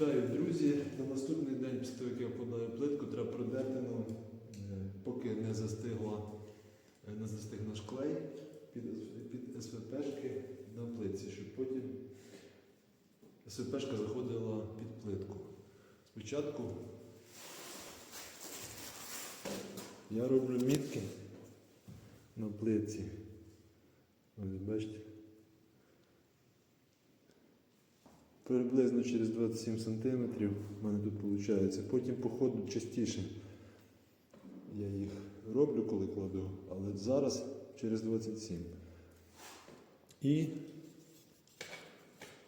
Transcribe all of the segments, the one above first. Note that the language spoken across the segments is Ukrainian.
Вітаю, друзі! На наступний день, після того, як я вкладаю плитку, треба продерти нам, е, поки не застигла, е, не застиг наш клей під, під СВПшки на плитці, щоб потім СВПшка заходила під плитку. Спочатку я роблю мітки на плитці. Ось бачите. Приблизно через 27 см в мене тут виходить. Потім по ходу частіше я їх роблю, коли кладу, але зараз через 27. І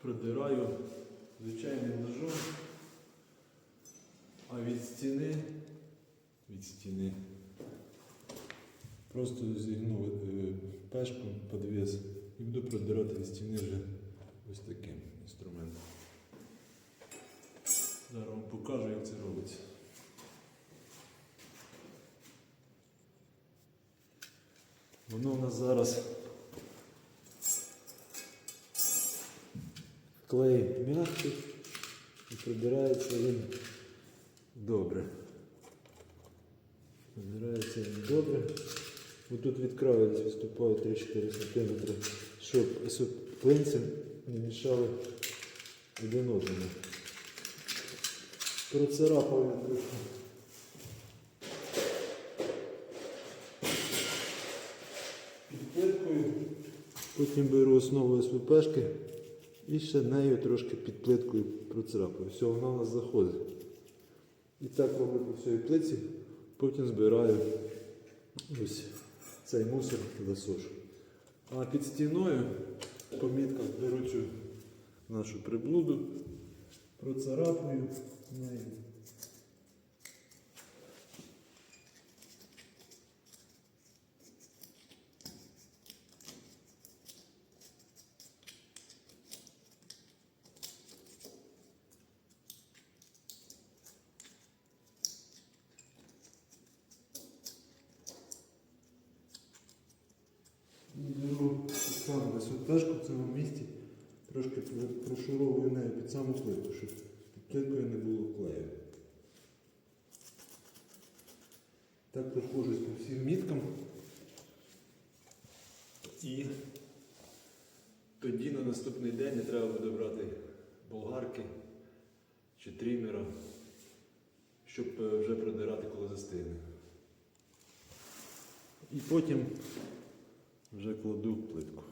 продираю звичайним ножом, а від стіни, від стіни просто зігну е, пешку, подвес і буду продирати від стіни вже ось таким покажу, як це робиться. Воно у нас зараз клей м'який і прибирається він добре. Прибирається він добре. Отут від краю виступає 3-4 см, щоб плинцем не мішали один одному. Процарапав я трохи. Під плиткою. Потім беру основу СВПшки і ще нею трошки під плиткою процарапаю. Все, вона у нас заходить. І так роблю по всій плитці, потім збираю ось цей мусор висошу. А під стіною по мітках беру цю нашу приблуду, процарапую нею. І беру так само висотажку в цьому місці, Трошки прошуровую нею під саму плитку, щоб під плиткою не було клею. Так проходжусь по всім міткам. І тоді на наступний день не треба буде брати болгарки чи трімера, щоб е, вже продирати, коли застигне. І потім вже кладу плитку.